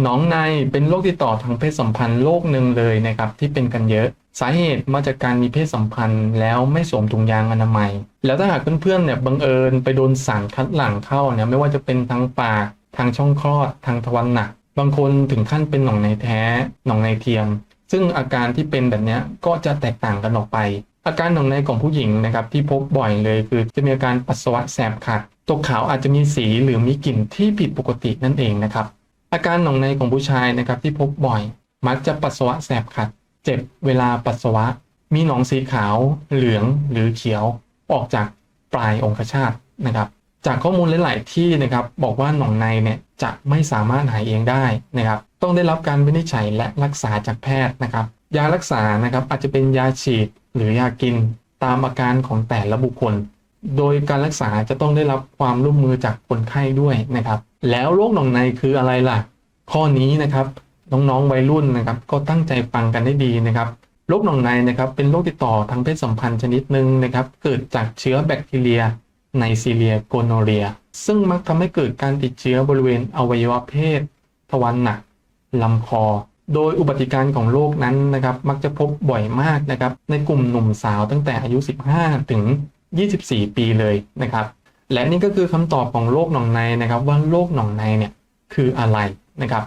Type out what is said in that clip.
หนองในเป็นโรคติดต่อทางเพศสัมพันธ์โรคหนึ่งเลยนะครับที่เป็นกันเยอะ สาเหตุมาจากการมีเพศสัมพันธ์ แล้วไม่สวมถุงยางอนามัย แล้วถ้าหากเพื่อนๆเนี่ยบังเอิญไปโดนสารคัดหลั่งเข้าเนี่ยไม่ว่าจะเป็นทางปากทางช่องคลอดทางทวารหนัก บางคนถึงขั้นเป็นหนองในแท้หนองในเทียม ซึ่งอาการที่เป็นแบบนี้ก็จะแตกต่างกันออกไป อาการหนองในของผู้หญิงนะครับที่พบบ่อยเลยคือจะมีอาการปัสสาวะแสบขัดตัวขาวอาจจะมีสีหรือมีกลิ่นที่ผิดปกตินั่นเองนะครับ อาการหนองในของผู้ชายนะครับที่พบบ่อย มักจะปัสสาวะแสบขัด เจ็บเวลาปัสสาวะ มีหนองสีขาว เหลืองหรือเขียว ออกจากปลายองคชาตนะครับ จากข้อมูลหลาย ๆ ที่นะครับบอกว่าหนองในเนี่ยจะไม่สามารถหายเองได้นะครับ ต้องได้รับการวินิจฉัยและรักษาจากแพทย์นะครับ ยารักษานะครับอาจจะเป็นยาฉีดหรือยากินตามอาการของแต่ละบุคคล โดยการรักษาจะต้องได้รับความร่วมมือจากคนไข้ด้วยนะครับ แล้วโรคหนองในคืออะไรล่ะ ข้อนี้นะครับน้องๆวัยรุ่นนะครับ ก็ตั้งใจฟังกันให้ดีนะครับโรคหนองในนะครับเป็นโรคติดต่อทางเพศสัมพันธ์ชนิดหนึ่งนะครับ เกิดจากเชื้อแบคทีเรียไนซีเรียโกโนเรีย ซึ่งมักทำให้เกิดการติดเชื้อบริเวณอวัยวะเพศ ทวารหนักลำคอ โดยอุบัติการของโรคนั้นนะครับ มักจะพบบ่อยมากนะครับ ในกลุ่มหนุ่มสาวตั้งแต่อายุ 15 ถึง 24 ปีเลยนะครับ และนี่ก็คือคำตอบของโรคหนองในนะครับว่าโรคหนองในเนี่ยคืออะไรนะครับ